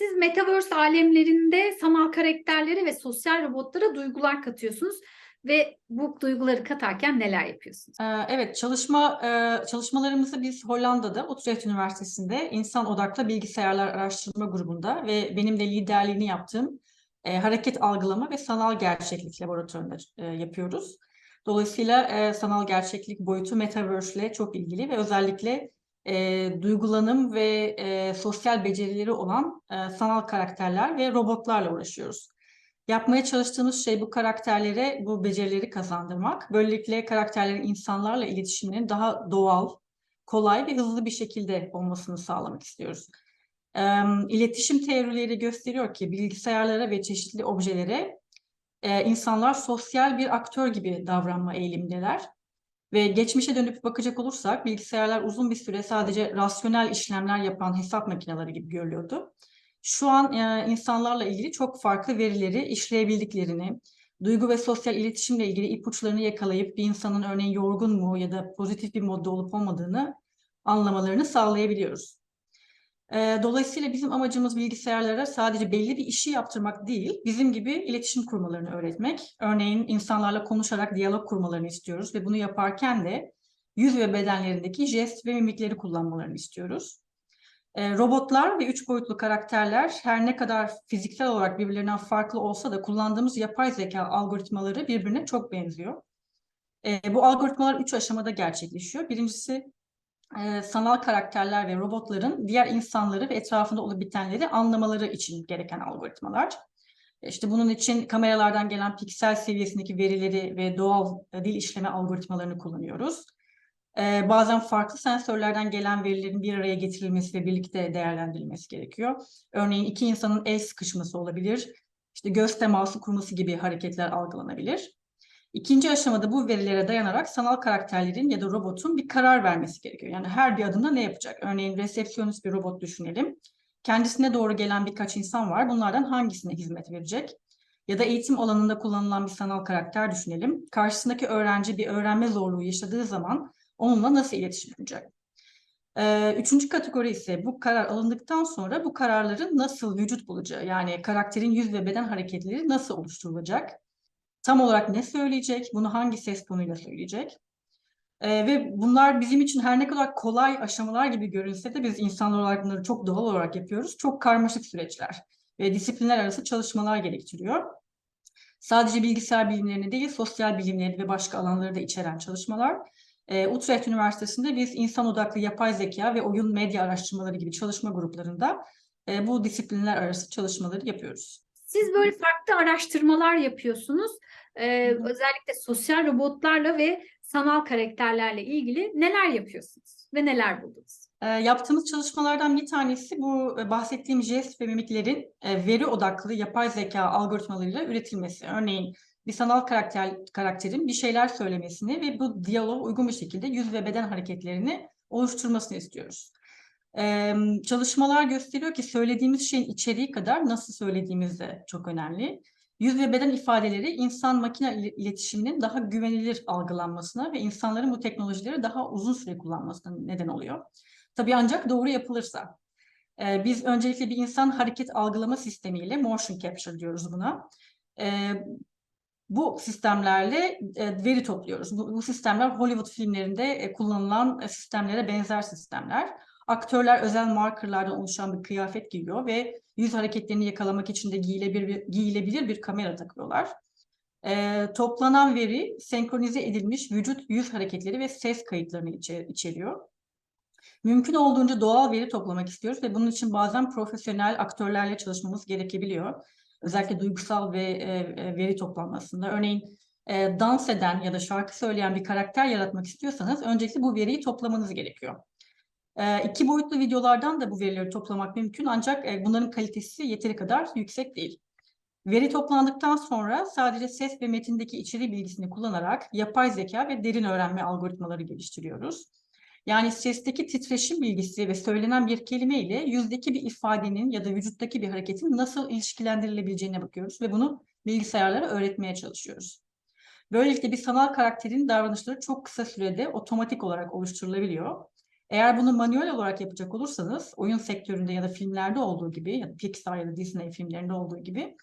Siz Metaverse alemlerinde sanal karakterlere ve sosyal robotlara duygular katıyorsunuz ve bu duyguları katarken neler yapıyorsunuz? Ee, Evet, çalışma e, çalışmalarımızı biz Hollanda'da, Utrecht Üniversitesi'nde İnsan Odaklı Bilgisayarlar Araştırma Grubu'nda ve benim de liderliğini yaptığım e, Hareket Algılama ve Sanal Gerçeklik Laboratuvarında e, yapıyoruz. Dolayısıyla sanal gerçeklik boyutu Metaverse ile çok ilgili ve özellikle e, duygulanım ve e, sosyal becerileri olan e, sanal karakterler ve robotlarla uğraşıyoruz. Yapmaya çalıştığımız şey bu karakterlere bu becerileri kazandırmak. Böylelikle karakterlerin insanlarla iletişiminin daha doğal, kolay ve hızlı bir şekilde olmasını sağlamak istiyoruz. Ee, İletişim teorileri gösteriyor ki bilgisayarlara ve çeşitli objelere e, insanlar sosyal bir aktör gibi davranma eğilimindeler. Ve geçmişe dönüp bakacak olursak bilgisayarlar uzun bir süre sadece rasyonel işlemler yapan hesap makineleri gibi görülüyordu. Şu an e, insanlarla ilgili çok farklı verileri işleyebildiklerini, duygu ve sosyal iletişimle ilgili ipuçlarını yakalayıp bir insanın örneğin yorgun mu ya da pozitif bir modda olup olmadığını anlamalarını sağlayabiliyoruz. Dolayısıyla bizim amacımız bilgisayarlara sadece belli bir işi yaptırmak değil, bizim gibi iletişim kurmalarını öğretmek. Örneğin insanlarla konuşarak diyalog kurmalarını istiyoruz ve bunu yaparken de yüz ve bedenlerindeki jest ve mimikleri kullanmalarını istiyoruz. Robotlar ve üç boyutlu karakterler her ne kadar fiziksel olarak birbirlerinden farklı olsa da kullandığımız yapay zeka algoritmaları birbirine çok benziyor. Bu algoritmalar üç aşamada gerçekleşiyor. Birincisi e, sanal karakterler ve robotların diğer insanları ve etrafında olup bitenleri anlamaları için gereken algoritmalar. İşte bunun için kameralardan gelen piksel seviyesindeki verileri ve doğal e, dil işleme algoritmalarını kullanıyoruz. Ee, bazen farklı sensörlerden gelen verilerin bir araya getirilmesi ve birlikte değerlendirilmesi gerekiyor. Örneğin iki insanın el sıkışması olabilir, işte göz teması kurması gibi hareketler algılanabilir. İkinci aşamada bu verilere dayanarak sanal karakterlerin ya da robotun bir karar vermesi gerekiyor. Yani her bir adımda ne yapacak? Örneğin resepsiyonist bir robot düşünelim. Kendisine doğru gelen birkaç insan var. Bunlardan hangisine hizmet verecek? Ya da eğitim alanında kullanılan bir sanal karakter düşünelim. Karşısındaki öğrenci bir öğrenme zorluğu yaşadığı zaman onunla nasıl iletişim kuracak? Ee, üçüncü kategori ise bu karar alındıktan sonra bu kararların nasıl vücut bulacağı yani karakterin yüz ve beden hareketleri nasıl oluşturulacak? Tam olarak ne söyleyecek? Bunu hangi ses tonuyla söyleyecek? Ee, ve bunlar bizim için her ne kadar kolay aşamalar gibi görünse de biz insanlar olarak bunları çok doğal olarak yapıyoruz. Çok karmaşık süreçler ve disiplinler arası çalışmalar gerektiriyor. Sadece bilgisayar bilimlerini değil, sosyal bilimleri ve başka alanları da içeren çalışmalar. E, Utrecht Üniversitesi'nde biz insan odaklı yapay zeka ve oyun medya araştırmaları gibi çalışma gruplarında e, bu disiplinler arası çalışmaları yapıyoruz. Siz böyle farklı araştırmalar yapıyorsunuz. Ee, özellikle sosyal robotlarla ve sanal karakterlerle ilgili neler yapıyorsunuz ve neler buldunuz? E, yaptığımız çalışmalardan bir tanesi bu e, bahsettiğim jest ve mimiklerin e, veri odaklı yapay zeka algoritmalarıyla üretilmesi. Örneğin bir sanal karakter, karakterin bir şeyler söylemesini ve bu diyaloğa uygun bir şekilde yüz ve beden hareketlerini oluşturmasını istiyoruz. Çalışmalar gösteriyor ki söylediğimiz şeyin içeriği kadar nasıl söylediğimiz de çok önemli. Yüz ve beden ifadeleri insan-makine iletişiminin daha güvenilir algılanmasına ve insanların bu teknolojileri daha uzun süre kullanmasına neden oluyor. Tabii ancak doğru yapılırsa. Biz öncelikle bir insan hareket algılama sistemiyle motion capture diyoruz buna. Bu sistemlerle e, veri topluyoruz. Bu, bu sistemler Hollywood filmlerinde e, kullanılan e, sistemlere benzer sistemler. Aktörler özel markerlardan oluşan bir kıyafet giyiyor ve yüz hareketlerini yakalamak için de giyilebilir giyilebilir bir kamera takıyorlar. E, toplanan veri senkronize edilmiş vücut yüz hareketleri ve ses kayıtlarını içer içeriyor. Mümkün olduğunca doğal veri toplamak istiyoruz ve bunun için bazen profesyonel aktörlerle çalışmamız gerekebiliyor. Özellikle duygusal ve e, e, veri toplanmasında. Örneğin e, dans eden ya da şarkı söyleyen bir karakter yaratmak istiyorsanız öncelikle bu veriyi toplamanız gerekiyor. E, iki boyutlu videolardan da bu verileri toplamak mümkün ancak e, bunların kalitesi yeteri kadar yüksek değil. Veri toplandıktan sonra sadece ses ve metindeki içeriği bilgisini kullanarak yapay zeka ve derin öğrenme algoritmaları geliştiriyoruz. Yani sesteki titreşim bilgisi ve söylenen bir kelime ile yüzdeki bir ifadenin ya da vücuttaki bir hareketin nasıl ilişkilendirilebileceğine bakıyoruz ve bunu bilgisayarlara öğretmeye çalışıyoruz. Böylelikle bir sanal karakterin davranışları çok kısa sürede otomatik olarak oluşturulabiliyor. Eğer bunu manuel olarak yapacak olursanız oyun sektöründe ya da filmlerde olduğu gibi ya da Pixar ya da Disney filmlerinde olduğu gibi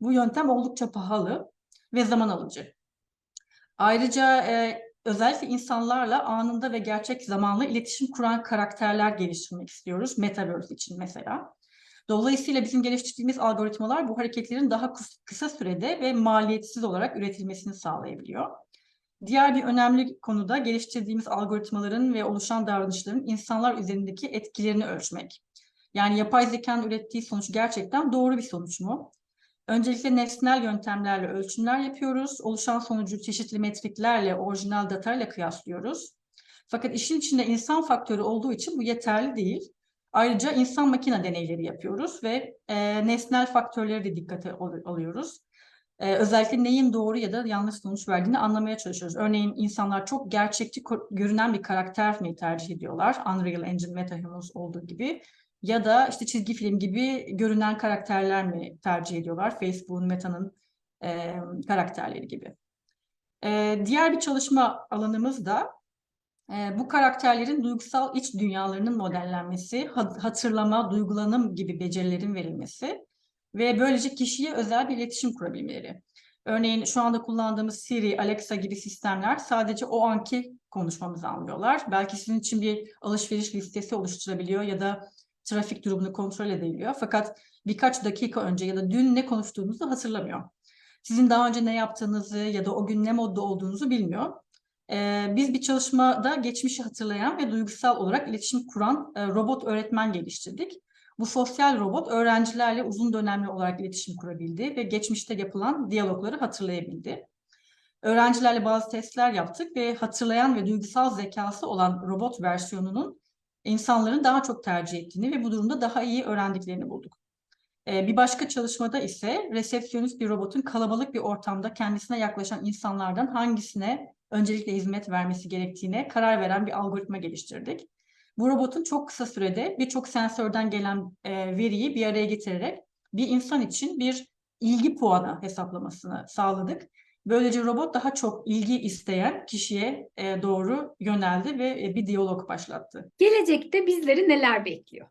bu yöntem oldukça pahalı ve zaman alıcı. Ayrıca e, özellikle insanlarla anında ve gerçek zamanlı iletişim kuran karakterler geliştirmek istiyoruz. Metaverse için mesela. Dolayısıyla bizim geliştirdiğimiz algoritmalar bu hareketlerin daha kıs- kısa sürede ve maliyetsiz olarak üretilmesini sağlayabiliyor. Diğer bir önemli konuda geliştirdiğimiz algoritmaların ve oluşan davranışların insanlar üzerindeki etkilerini ölçmek. Yani yapay zekanın ürettiği sonuç gerçekten doğru bir sonuç mu? Öncelikle nesnel yöntemlerle ölçümler yapıyoruz. Oluşan sonucu çeşitli metriklerle, orijinal datayla kıyaslıyoruz. Fakat işin içinde insan faktörü olduğu için bu yeterli değil. Ayrıca insan makine deneyleri yapıyoruz ve e, nesnel faktörleri de dikkate al- alıyoruz. E, özellikle neyin doğru ya da yanlış sonuç verdiğini anlamaya çalışıyoruz. Örneğin insanlar çok gerçekçi görünen bir karakter mi tercih ediyorlar? Unreal Engine, MetaHumans olduğu gibi. Ya da işte çizgi film gibi görünen karakterler mi tercih ediyorlar? Facebook'un, Meta'nın e, karakterleri gibi. E, diğer bir çalışma alanımız da e, bu karakterlerin duygusal iç dünyalarının modellenmesi, hat- hatırlama, duygulanım gibi becerilerin verilmesi ve böylece kişiye özel bir iletişim kurabilmeleri. Örneğin şu anda kullandığımız Siri, Alexa gibi sistemler sadece o anki konuşmamızı anlıyorlar. Belki sizin için bir alışveriş listesi oluşturabiliyor ya da trafik durumunu kontrol edebiliyor. Fakat birkaç dakika önce ya da dün ne konuştuğunuzu hatırlamıyor. Sizin daha önce ne yaptığınızı ya da o gün ne modda olduğunuzu bilmiyor. Ee, biz bir çalışmada geçmişi hatırlayan ve duygusal olarak iletişim kuran e, robot öğretmen geliştirdik. Bu sosyal robot öğrencilerle uzun dönemli olarak iletişim kurabildi ve geçmişte yapılan diyalogları hatırlayabildi. Öğrencilerle bazı testler yaptık ve hatırlayan ve duygusal zekası olan robot versiyonunun insanların daha çok tercih ettiğini ve bu durumda daha iyi öğrendiklerini bulduk. Ee, Bir başka çalışmada ise resepsiyonist bir robotun kalabalık bir ortamda kendisine yaklaşan insanlardan hangisine öncelikle hizmet vermesi gerektiğine karar veren bir algoritma geliştirdik. Bu robotun çok kısa sürede birçok sensörden gelen e, veriyi bir araya getirerek bir insan için bir ilgi puanı hesaplamasını sağladık. Böylece robot daha çok ilgi isteyen kişiye e, doğru yöneldi ve e, bir diyalog başlattı. Gelecekte bizleri neler bekliyor?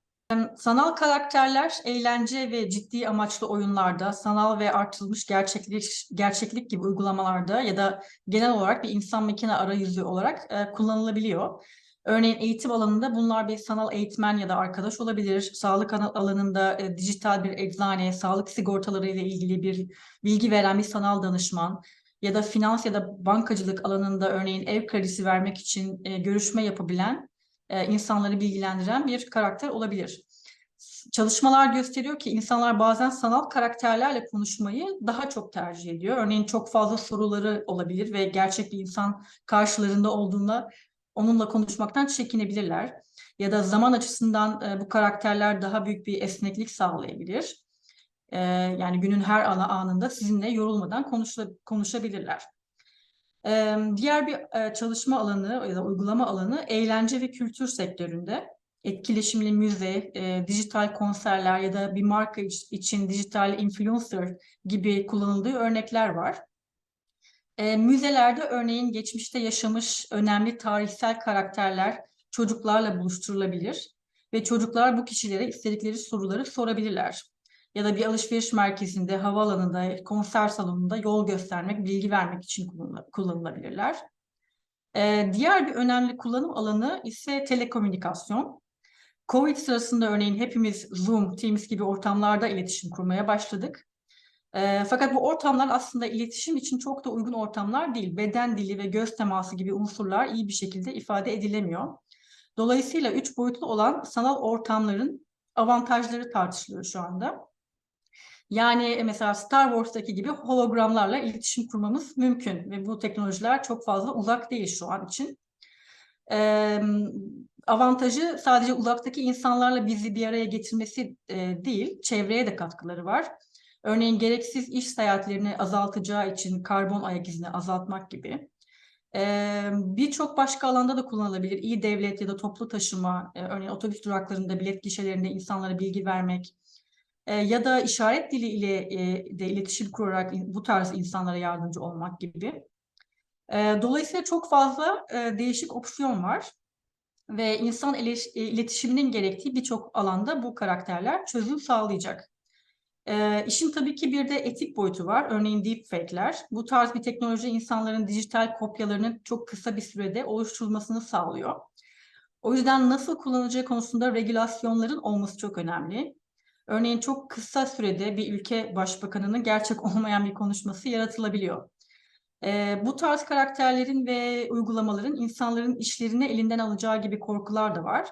Sanal karakterler eğlence ve ciddi amaçlı oyunlarda, sanal ve artırılmış gerçeklik, gerçeklik gibi uygulamalarda ya da genel olarak bir insan makine arayüzü olarak e, kullanılabiliyor. Örneğin eğitim alanında bunlar bir sanal eğitmen ya da arkadaş olabilir. Sağlık alanında e, dijital bir eczane, sağlık sigortaları ile ilgili bir bilgi veren bir sanal danışman ya da finans ya da bankacılık alanında örneğin ev kredisi vermek için e, görüşme yapabilen e, insanları bilgilendiren bir karakter olabilir. Çalışmalar gösteriyor ki insanlar bazen sanal karakterlerle konuşmayı daha çok tercih ediyor. Örneğin çok fazla soruları olabilir ve gerçek bir insan karşılarında olduğunda onunla konuşmaktan çekinebilirler. Ya da zaman açısından e, bu karakterler daha büyük bir esneklik sağlayabilir. E, yani günün her anında sizinle yorulmadan konuşla- konuşabilirler. Ee, Diğer bir e, çalışma alanı ya da uygulama alanı eğlence ve kültür sektöründe. Etkileşimli müze, e, dijital konserler ya da bir marka iç- için dijital influencer gibi kullanıldığı örnekler var. E, müzelerde örneğin geçmişte yaşamış önemli tarihsel karakterler çocuklarla buluşturulabilir ve çocuklar bu kişilere istedikleri soruları sorabilirler. Ya da bir alışveriş merkezinde, havaalanında, konser salonunda yol göstermek, bilgi vermek için kullanıla- kullanılabilirler. E, diğer bir önemli kullanım alanı ise telekomünikasyon. Covid sırasında örneğin hepimiz Zoom, Teams gibi ortamlarda iletişim kurmaya başladık. Eee, fakat bu ortamlar aslında iletişim için çok da uygun ortamlar değil. Beden dili ve göz teması gibi unsurlar iyi bir şekilde ifade edilemiyor. Dolayısıyla üç boyutlu olan sanal ortamların avantajları tartışılıyor şu anda. Yani e, mesela Star Wars'taki gibi hologramlarla iletişim kurmamız mümkün ve bu teknolojiler çok fazla uzak değil şu an için. Eee, avantajı sadece uzaktaki insanlarla bizi bir araya getirmesi e, değil, çevreye de katkıları var. Örneğin gereksiz iş seyahatlerini azaltacağı için karbon ayak izini azaltmak gibi. Ee, Birçok başka alanda da kullanılabilir. İyi devlet ya da toplu taşıma, e, örneğin otobüs duraklarında, bilet gişelerinde insanlara bilgi vermek e, ya da işaret dili ile e, de iletişim kurarak bu tarz insanlara yardımcı olmak gibi. E, Dolayısıyla çok fazla e, değişik opsiyon var. ve insan e, iletişiminin gerektiği birçok alanda bu karakterler çözüm sağlayacak. Ee, işin tabii ki bir de etik boyutu var. Örneğin deepfake'ler. Bu tarz bir teknoloji insanların dijital kopyalarının çok kısa bir sürede oluşturulmasını sağlıyor. O yüzden nasıl kullanılacağı konusunda regülasyonların olması çok önemli. Örneğin çok kısa sürede bir ülke başbakanının gerçek olmayan bir konuşması yaratılabiliyor. Ee, bu tarz karakterlerin ve uygulamaların insanların işlerini elinden alacağı gibi korkular da var.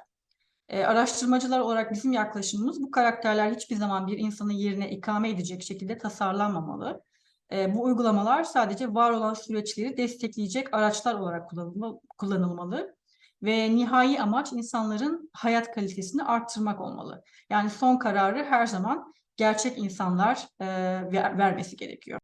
Ee, araştırmacılar olarak bizim yaklaşımımız bu karakterler hiçbir zaman bir insanın yerine ikame edecek şekilde tasarlanmamalı. Ee, bu uygulamalar sadece var olan süreçleri destekleyecek araçlar olarak kullanılma- kullanılmalı ve nihai amaç insanların hayat kalitesini arttırmak olmalı. Yani son kararı her zaman gerçek insanlar e, ver- vermesi gerekiyor.